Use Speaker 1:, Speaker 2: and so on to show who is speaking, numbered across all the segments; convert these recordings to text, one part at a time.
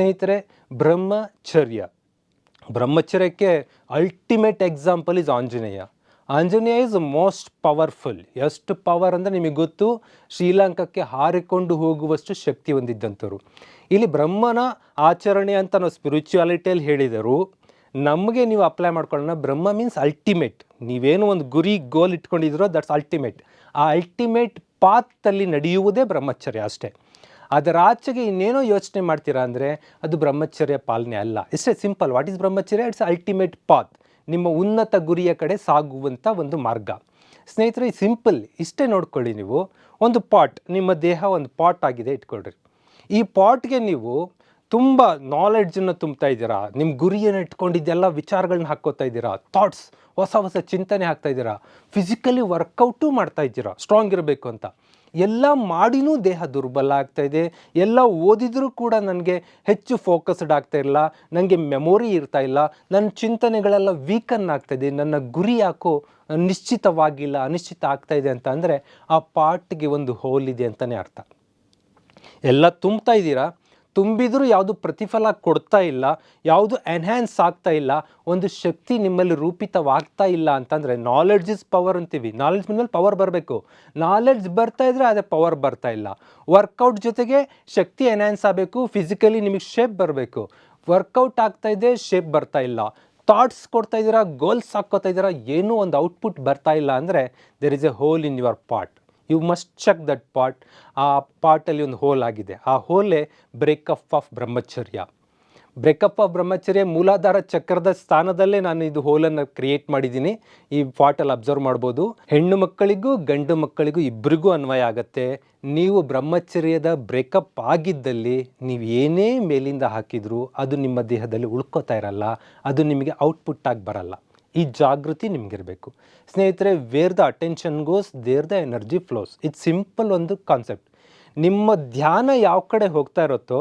Speaker 1: ಸ್ನೇಹಿತರೆ, ಬ್ರಹ್ಮಚರ್ಯ. ಬ್ರಹ್ಮಚರ್ಯಕ್ಕೆ ultimate example is Anjaneya. Anjaneya is most powerful ಎಷ್ಟು ಪವರ್ ಅಂದರೆ ನಿಮಗೆ ಗೊತ್ತು, ಶ್ರೀಲಂಕಾಕ್ಕೆ ಹಾರಿಕೊಂಡು ಹೋಗುವಷ್ಟು ಶಕ್ತಿ ಹೊಂದಿದ್ದಂಥವ್ರು. ಇಲ್ಲಿ ಬ್ರಹ್ಮನ ಆಚರಣೆ ಅಂತ ನಾವು ಸ್ಪಿರಿಚುಯಾಲಿಟಿಯಲ್ಲಿ ಹೇಳಿದರು, ನಮಗೆ ನೀವು ಅಪ್ಲೈ ಮಾಡ್ಕೊಳ್ಳೋಣ, ಬ್ರಹ್ಮ ಮೀನ್ಸ್ ಅಲ್ಟಿಮೇಟ್ ನೀವೇನು ಒಂದು ಗುರಿ ಗೋಲ್ ಇಟ್ಕೊಂಡಿದ್ರೋ ದಟ್ಸ್ ಅಲ್ಟಿಮೇಟ್ ಆ ಅಲ್ಟಿಮೇಟ್ ಪಾತಲ್ಲಿ ನಡೆಯುವುದೇ ಬ್ರಹ್ಮಚರ್ಯ ಅಷ್ಟೇ. ಅದರ ಆಚೆಗೆ ಇನ್ನೇನೋ ಯೋಚನೆ ಮಾಡ್ತೀರಾ ಅಂದರೆ ಅದು ಬ್ರಹ್ಮಚರ್ಯ ಪಾಲನೆ ಅಲ್ಲ. ಇಷ್ಟೇ ಸಿಂಪಲ್ ವಾಟ್ ಈಸ್ ಬ್ರಹ್ಮಚರ್ಯ? ಇಟ್ಸ್ ಅಲ್ಟಿಮೇಟ್ ಪಾತ್ ನಿಮ್ಮ ಉನ್ನತ ಗುರಿಯ ಕಡೆ ಸಾಗುವಂಥ ಒಂದು ಮಾರ್ಗ. ಸ್ನೇಹಿತರೆ ಸಿಂಪಲ್ ಇಷ್ಟೇ ನೋಡ್ಕೊಳ್ಳಿ ನೀವು. ಒಂದು ಪಾಟ್ ನಿಮ್ಮ ದೇಹ ಒಂದು ಪಾಟ್ ಆಗಿದೆ ಇಟ್ಕೊಳ್ರಿ. ಈ ಪಾಟ್ಗೆ ನೀವು ತುಂಬ ನಾಲೆಡ್ಜನ್ನು ತುಂಬ್ತಾ ಇದ್ದೀರಾ? ನಿಮ್ಮ ಗುರಿಯನ್ನು ಇಟ್ಕೊಂಡಿದ್ದೆಲ್ಲ ವಿಚಾರಗಳನ್ನ ಹಾಕ್ಕೋತಾ ಇದ್ದೀರಾ? ಥಾಟ್ಸ್ ಹೊಸ ಹೊಸ ಚಿಂತನೆ ಹಾಕ್ತಾ ಇದ್ದೀರಾ? ಫಿಸಿಕಲಿ ವರ್ಕೌಟು ಮಾಡ್ತಾ ಇದ್ದೀರಾ? ಸ್ಟ್ರಾಂಗ್ ಇರಬೇಕು ಅಂತ. ಎಲ್ಲ ಮಾಡಿನೂ ದೇಹ ದುರ್ಬಲ ಆಗ್ತಾ ಇದೆ. ಎಲ್ಲ ಓದಿದರೂ ಕೂಡ ನನಗೆ ಹೆಚ್ಚು ಫೋಕಸ್ಡ್ ಆಗ್ತಾ ಇಲ್ಲ. ನನಗೆ ಮೆಮೊರಿ ಇರ್ತಾ ಇಲ್ಲ. ನನ್ನ ಚಿಂತನೆಗಳೆಲ್ಲ ವೀಕನ್ ಆಗ್ತಾ ಇದೆ. ನನ್ನ ಗುರಿ ಯಾಕೋ ನಿಶ್ಚಿತವಾಗಿಲ್ಲ, ಅನಿಶ್ಚಿತ ಆಗ್ತಾ ಇದೆ ಅಂತ ಅಂದರೆ ಆ ಪಾರ್ಟ್ಗೆ ಒಂದು ಹೋಲ್ ಇದೆ ಅಂತಲೇ ಅರ್ಥ. ಎಲ್ಲ ತುಂಬ್ತಾ ಇದ್ದೀರಾ? ತುಂಬಿದರೂ ಯಾವುದು ಪ್ರತಿಫಲ ಕೊಡ್ತಾ ಇಲ್ಲ, ಯಾವುದು ಎನ್ಹ್ಯಾನ್ಸ್ ಆಗ್ತಾ ಇಲ್ಲ, ಒಂದು ಶಕ್ತಿ ನಿಮ್ಮಲ್ಲಿ ರೂಪಿತವಾಗ್ತಾ ಇಲ್ಲ ಅಂತಂದರೆ ನಾಲೆಡ್ಜ್ ಇಸ್ ಪವರ್ ಅಂತೀವಿ. ನಾಲೆಡ್ಜ್ ಮೇಲೆ ಪವರ್ ಬರಬೇಕು. ನಾಲೆಡ್ಜ್ ಬರ್ತಾ ಇದ್ದರೆ ಅದೇ ಪವರ್ ಬರ್ತಾ ಇಲ್ಲ. ವರ್ಕೌಟ್ ಜೊತೆಗೆ ಶಕ್ತಿ ಎನ್ಹ್ಯಾನ್ಸ್ ಆಗಬೇಕು ಫಿಸಿಕಲಿ ನಿಮಗೆ ಶೇಪ್ ಬರಬೇಕು. ವರ್ಕೌಟ್ ಆಗ್ತಾ ಇದೆ ಶೇಪ್ ಬರ್ತಾ ಇಲ್ಲ. ಥಾಟ್ಸ್ ಕೊಡ್ತಾ ಇದ್ದೀರಾ ಗೋಲ್ಸ್ ಹಾಕ್ಕೋತಾ ಇದ್ದೀರಾ, ಏನೂ ಒಂದು ಔಟ್ಪುಟ್ ಬರ್ತಾ ಇಲ್ಲ ಅಂದರೆ there is a hole in your part you must check that part ಆ ಪಾರ್ಟಲ್ಲಿ ಒಂದು ಹೋಲ್ ಆಗಿದೆ. ಆ ಹೋಲೆ ಬ್ರೇಕಪ್ ಆಫ್ ಬ್ರಹ್ಮಚರ್ಯ. ಬ್ರೇಕಪ್ ಆಫ್ ಬ್ರಹ್ಮಚರ್ಯ ಮೂಲಾಧಾರ ಚಕ್ರದ ಸ್ಥಾನದಲ್ಲೇ ನಾನು ಇದು ಹೋಲನ್ನು ಕ್ರಿಯೇಟ್ ಮಾಡಿದ್ದೀನಿ. ಈ ಪಾಟಲ್ಲಿ ಅಬ್ಸರ್ವ್ ಮಾಡ್ಬೋದು. ಹೆಣ್ಣು ಮಕ್ಕಳಿಗೂ ಗಂಡು ಮಕ್ಕಳಿಗೂ ಇಬ್ಬರಿಗೂ ಅನ್ವಯ ಆಗುತ್ತೆ. ನೀವು ಬ್ರಹ್ಮಚರ್ಯದ ಬ್ರೇಕಪ್ ಆಗಿದ್ದಲ್ಲಿ ನೀವು ಏನೇ ಮೇಲಿಂದ ಹಾಕಿದರೂ ಅದು ನಿಮ್ಮ ದೇಹದಲ್ಲಿ ಉಳ್ಕೋತಾ ಇರಲ್ಲ. ಅದು ನಿಮಗೆ ಔಟ್ಪುಟ್ ಆಗಿ ಬರಲ್ಲ. ಈ ಜಾಗೃತಿ ನಿಮಗಿರಬೇಕು. ಸ್ನೇಹಿತರೆ where the attention goes there the energy flows ಇದು ಸಿಂಪಲ್ ಒಂದು ಕಾನ್ಸೆಪ್ಟ್ ನಿಮ್ಮ ಧ್ಯಾನ ಯಾವ ಕಡೆ ಹೋಗ್ತಾ ಇರುತ್ತೋ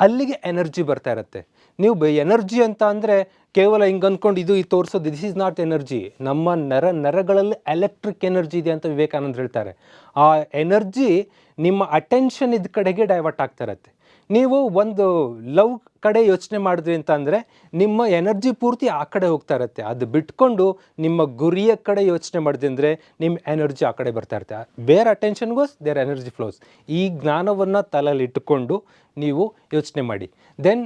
Speaker 1: ಅಲ್ಲಿಗೆ ಎನರ್ಜಿ ಬರ್ತಾ ಇರುತ್ತೆ. ನೀವು ಎನರ್ಜಿ ಅಂತ ಅಂದರೆ ಕೇವಲ ಹಿಂಗೆ ಅಂದ್ಕೊಂಡು ಇದು ಈ ತೋರಿಸೋದು ದಿಸ್ ಈಸ್ ನಾಟ್ ಎನರ್ಜಿ ನಮ್ಮ ನರ ನರಗಳಲ್ಲಿ ಎಲೆಕ್ಟ್ರಿಕ್ ಎನರ್ಜಿ ಇದೆ ಅಂತ ವಿವೇಕಾನಂದ್ ಹೇಳ್ತಾರೆ. ಆ ಎನರ್ಜಿ ನಿಮ್ಮ ಅಟೆನ್ಷನ್ ಇದ್ದ ಕಡೆಗೆ ಡೈವರ್ಟ್ ಆಗ್ತಾ ಇರುತ್ತೆ. ನೀವು ಒಂದು ಲವ್ ಕಡೆ ಯೋಚನೆ ಮಾಡಿದ್ರಿ ಅಂತ ಅಂದರೆ ನಿಮ್ಮ ಎನರ್ಜಿ ಪೂರ್ತಿ ಆ ಕಡೆ ಹೋಗ್ತಾ ಇರುತ್ತೆ. ಅದು ಬಿಟ್ಕೊಂಡು ನಿಮ್ಮ ಗುರಿಯ ಕಡೆ ಯೋಚನೆ ಮಾಡಿದೆ ಅಂದರೆ ನಿಮ್ಮ ಎನರ್ಜಿ ಆ ಕಡೆ ಬರ್ತಾ ಇರುತ್ತೆ. ಬೇರೆ ಅಟೆನ್ಷನ್ಗೋಸ್ ದೇರ್ ಎನರ್ಜಿ ಫ್ಲೋಸ್ ಈ ಜ್ಞಾನವನ್ನು ತಲೆಯಲ್ಲಿ ಇಟ್ಟುಕೊಂಡು ನೀವು ಯೋಚನೆ ಮಾಡಿ. ದೆನ್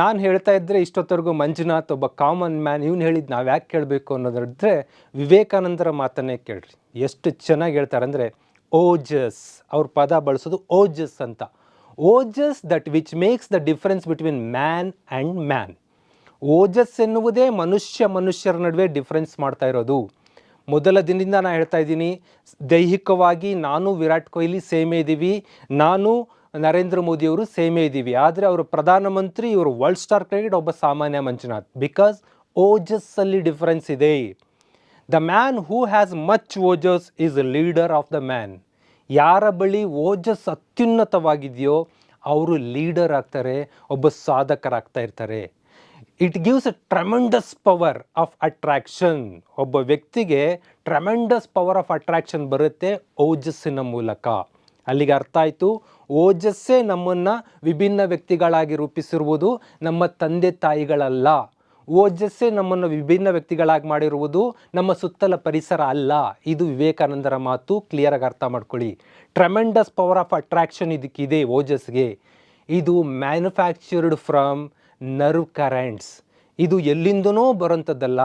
Speaker 1: ನಾನು ಹೇಳ್ತಾ ಇದ್ದರೆ ಇಷ್ಟೊತ್ತವರೆಗೂ ಮಂಜುನಾಥ್ ಒಬ್ಬ ಕಾಮನ್ ಮ್ಯಾನ್ ಇವ್ನು ಹೇಳಿದ್ದು ನಾವು ಯಾಕೆ ಕೇಳಬೇಕು ಅನ್ನೋದಿದ್ರೆ ವಿವೇಕಾನಂದರ ಮಾತನ್ನೇ ಕೇಳ್ರಿ. ಎಷ್ಟು ಚೆನ್ನಾಗಿ ಹೇಳ್ತಾರೆ ಅಂದರೆ ಓಜಸ್, ಅವ್ರ ಪದ ಬಳಸೋದು ಓಜಸ್ ಅಂತ. Ojas that which makes the difference between man and man. Ojas ಎನ್ನುವುದೇ ಮನುಷ್ಯ ಮನುಷ್ಯರ ನಡುವೆ ಡಿಫ್ರೆನ್ಸ್ ಮಾಡ್ತಾ ಇರೋದು. ಮೊದಲ ದಿನದಿಂದ ನಾನು ಹೇಳ್ತಾ ಇದ್ದೀನಿ, ದೈಹಿಕವಾಗಿ ನಾನು ವಿರಾಟ್ ಕೊಹ್ಲಿ ಸೇಮೇ ಇದ್ದೀವಿ ನಾನು ನರೇಂದ್ರ ಮೋದಿಯವರು ಸೇಮೇ ಇದ್ದೀವಿ ಆದರೆ ಅವರು ಪ್ರಧಾನಮಂತ್ರಿ ಇವರು ವರ್ಲ್ಡ್ ಸ್ಟಾರ್ ಕ್ರಿಕೆಟ್ ಒಬ್ಬ ಸಾಮಾನ್ಯ ಮಂಜುನಾಥ್. ಬಿಕಾಸ್ ಓಜಸ್ಸಲ್ಲಿ ಡಿಫ್ರೆನ್ಸ್ ಇದೆ. The man who has much Ojas is leader of the man ಯಾರ ಬಳಿ ಓಜಸ್ ಅತ್ಯುನ್ನತವಾಗಿದೆಯೋ ಅವರು ಲೀಡರ್ ಆಗ್ತಾರೆ, ಒಬ್ಬ ಸಾಧಕರಾಗ್ತಾ ಇರ್ತಾರೆ. It gives a tremendous power of attraction ಒಬ್ಬ ವ್ಯಕ್ತಿಗೆ ಟ್ರಮೆಂಡಸ್ ಪವರ್ ಆಫ್ ಅಟ್ರಾಕ್ಷನ್ ಬರುತ್ತೆ ಓಜಸ್ಸಿನ ಮೂಲಕ. ಅಲ್ಲಿಗೆ ಅರ್ಥ ಆಯಿತು? ಓಜಸ್ಸೇ ನಮ್ಮನ್ನು ವಿಭಿನ್ನ ವ್ಯಕ್ತಿಗಳಾಗಿ ರೂಪಿಸಿರುವುದು ನಮ್ಮ ತಂದೆ ತಾಯಿಗಳಲ್ಲ. ಓಜಸ್ಸೇ ನಮ್ಮನ್ನು ವಿಭಿನ್ನ ವ್ಯಕ್ತಿಗಳಾಗಿ ಮಾಡಿರುವುದು ನಮ್ಮ ಸುತ್ತಲ ಪರಿಸರ ಅಲ್ಲ. ಇದು ವಿವೇಕಾನಂದರ ಮಾತು. ಕ್ಲಿಯರಾಗಿ ಅರ್ಥ ಮಾಡ್ಕೊಳ್ಳಿ. ಟ್ರಮೆಂಡಸ್ ಪವರ್ ಆಫ್ ಅಟ್ರಾಕ್ಷನ್ ಇದಕ್ಕಿದೆ ಓಜಸ್ಗೆ ಇದು ಮ್ಯಾನುಫ್ಯಾಕ್ಚರ್ಡ್ ಫ್ರಮ್ ನರ್ವ್ ಕರೆಂಟ್ಸ್ ಇದು ಎಲ್ಲಿಂದನೋ ಬರೋಂಥದ್ದಲ್ಲ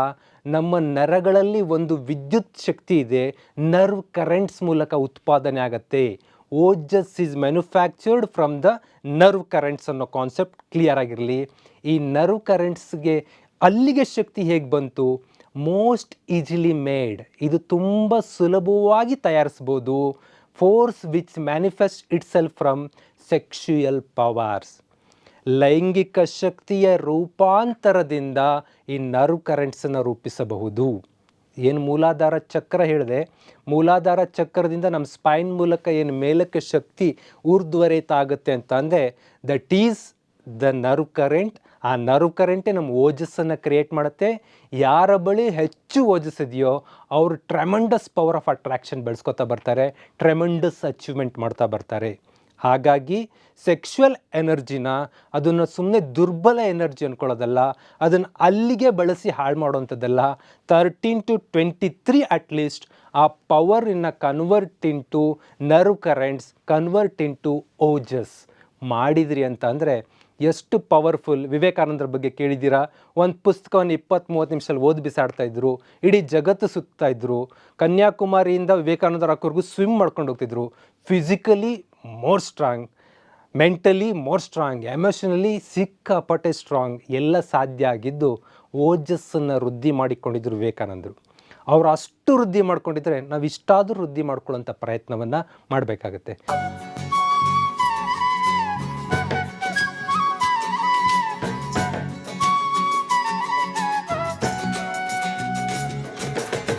Speaker 1: ನಮ್ಮ ನರಗಳಲ್ಲಿ ಒಂದು ವಿದ್ಯುತ್ ಶಕ್ತಿ ಇದೆ. ನರ್ವ್ ಕರೆಂಟ್ಸ್ ಮೂಲಕ ಉತ್ಪಾದನೆ ಆಗತ್ತೆ. Ojas is manufactured from the nerve currents ಅನ್ನೋ ಕಾನ್ಸೆಪ್ಟ್ ಕ್ಲಿಯರ್ ಆಗಿರಲಿ. ಈ ನರ್ವ್ ಕರೆಂಟ್ಸ್ಗೆ ಅಲ್ಲಿಗೆ ಶಕ್ತಿ ಹೇಗೆ ಬಂತು? ಮೋಸ್ಟ್ ಈಸಿಲಿ ಮೇಡ್ ಇದು ತುಂಬ ಸುಲಭವಾಗಿ ತಯಾರಿಸ್ಬೋದು force which manifest itself from sexual powers ಲೈಂಗಿಕ ಶಕ್ತಿಯ ರೂಪಾಂತರದಿಂದ ಈ ನರ್ವ್ ಕರೆಂಟ್ಸನ್ನು ರೂಪಿಸಬಹುದು. ಏನು ಮೂಲಾಧಾರ ಚಕ್ರ ಹೇಳಿದೆ? ಮೂಲಾಧಾರ ಚಕ್ರದಿಂದ ನಮ್ಮ ಸ್ಪೈನ್ ಮೂಲಕ ಏನು ಮೇಲಕ್ಕೆ ಶಕ್ತಿ ಊರ್ಧ್ವರೇತ ಆಗುತ್ತೆ ಅಂತ ಅಂದರೆ that is the nerve current ಆ ನರ್ವ್ ಕರೆಂಟೇ ನಮ್ಮ ಓಜಸ್ಸನ್ನು ಕ್ರಿಯೇಟ್ ಮಾಡುತ್ತೆ. ಯಾರ ಬಳಿ ಹೆಚ್ಚು ಓಜಸ್ ಇದೆಯೋ ಅವರು ಟ್ರೆಮಂಡಸ್ ಪವರ್ ಆಫ್ ಅಟ್ರಾಕ್ಷನ್ ಬೆಳೆಸ್ಕೊತಾ ಬರ್ತಾರೆ ಟ್ರೆಮೆಂಡಸ್ ಅಚೀವ್ಮೆಂಟ್ ಮಾಡ್ತಾ ಬರ್ತಾರೆ. ಹಾಗಾಗಿ ಸೆಕ್ಷುವಲ್ ಎನರ್ಜಿನ ಅದನ್ನು ಸುಮ್ಮನೆ ದುರ್ಬಲ ಎನರ್ಜಿ ಅಂದ್ಕೊಳ್ಳೋದಲ್ಲ ಅದನ್ನು ಅಲ್ಲಿಗೆ ಬಳಸಿ ಹಾಳು ಮಾಡೋವಂಥದ್ದಲ್ಲ thirteen to twenty three at least ಆ ಪವರನ್ನು convert into nerve currents convert into Ojas ಮಾಡಿದ್ರಿ ಅಂತ ಅಂದರೆ ಎಷ್ಟು ಪವರ್ಫುಲ್ ವಿವೇಕಾನಂದರ ಬಗ್ಗೆ ಕೇಳಿದ್ದೀರಾ? ಒಂದು ಪುಸ್ತಕವನ್ನು ಇಪ್ಪತ್ತ್ ಮೂವತ್ತು ನಿಮಿಷದಲ್ಲಿ ಓದಿ ಬಿಸಾಡ್ತಾ ಇದ್ರು, ಇಡೀ ಜಗತ್ತು ಸುತ್ತಾ ಇದ್ರು, ಕನ್ಯಾಕುಮಾರಿಯಿಂದ ವಿವೇಕಾನಂದರ ಹಾಕೋರ್ಗೂ ಸ್ವಿಮ್ ಮಾಡ್ಕೊಂಡು ಹೋಗ್ತಿದ್ರು. Physically more strong mentally more strong emotionally ಸಿಕ್ಕಾಪಟ್ಟೆ ಸ್ಟ್ರಾಂಗ್ ಎಲ್ಲ ಸಾಧ್ಯ ಆಗಿದ್ದು ಓಜಸ್ಸನ್ನು ವೃದ್ಧಿ ಮಾಡಿಕೊಂಡಿದ್ರು ವಿವೇಕಾನಂದರು. ಅವರು ಅಷ್ಟು ವೃದ್ಧಿ ಮಾಡ್ಕೊಂಡಿದ್ರೆ ನಾವು ಇಷ್ಟಾದರೂ ವೃದ್ಧಿ ಮಾಡ್ಕೊಳ್ಳೋಂಥ ಪ್ರಯತ್ನವನ್ನು ಮಾಡಬೇಕಾಗತ್ತೆ.